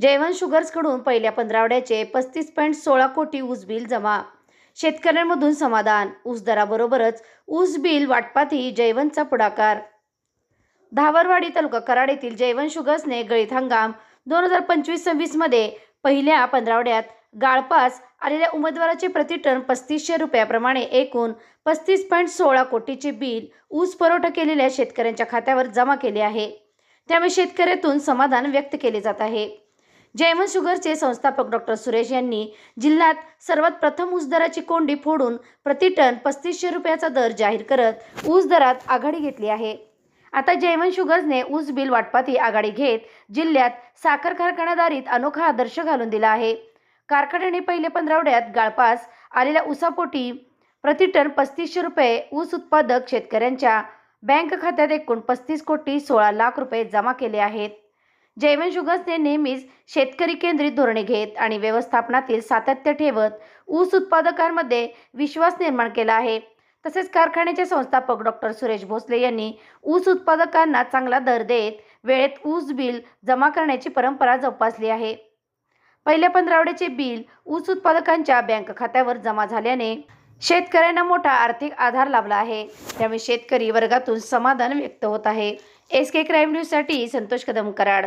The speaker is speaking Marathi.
जयवंत शुगर्सकडून पहिल्या पंधरावड्याचे पस्तीस पॉईंट सोळा कोटी ऊस बिल जमा. शेतकऱ्यांमधून समाधान ऊस दराबरोबरच ऊस बिल वाटपातही जयवंतचा पुढाकार. धावरवाडी तालुका कराड येथील जयवंत शुगर्सने गळीत हंगाम दोन हजार पंचवीस सव्वीसमध्ये पहिल्या पंधरावड्यात गाळपास आलेल्या उमेदवाराचे प्रतिटन पस्तीसशे रुपयाप्रमाणे एकूण पस्तीस पॉईंट सोळा कोटीचे बिल ऊस पुरवठा केलेल्या शेतकऱ्यांच्या खात्यावर जमा केले आहे. त्यामुळे शेतकऱ्यातून समाधान व्यक्त केले जात आहे. जयमन शुगरचे संस्थापक डॉक्टर सुरेश यांनी जिल्ह्यात सर्वात प्रथम ऊस दराची कोंडी फोडून प्रतिटन पस्तीसशे रुपयाचा दर जाहीर करत ऊस दरात आघाडी घेतली आहे. आता जयमन शुगर्सने ऊस बिल वाटपाती आघाडी घेत जिल्ह्यात साखर कारखानादारीत अनोखा आदर्श घालून दिला आहे. कारखान्याने पहिले पंधरावड्यात गाळपास आलेल्या ऊसापोटी प्रतिटन पस्तीसशे रुपये ऊस उत्पादक शेतकऱ्यांच्या बँक खात्यात एकूण पस्तीस कोटी सोळा लाख रुपये जमा केले आहेत. जयवंत शुगर्सने नेहमीच शेतकरी केंद्रित धोरणे घेत आणि व्यवस्थापनातील सातत्य ठेवत ऊस उत्पादकांमध्ये विश्वास निर्माण केला आहे. तसेच कारखान्याचे संस्थापक डॉक्टर सुरेश भोसले यांनी ऊस उत्पादकांना चांगला दर देत वेळेत ऊस बिल जमा करण्याची परंपरा जोपासली आहे. पहिल्या पंधरावड्याचे बिल ऊस उत्पादकांच्या बँक खात्यावर जमा झाल्याने शेतकऱ्यांना मोठा आर्थिक आधार लाभला आहे. त्यामुळे शेतकरी वर्गातून समाधान व्यक्त होत आहे. एस के क्राईम न्यूजसाठी संतोष कदम कराड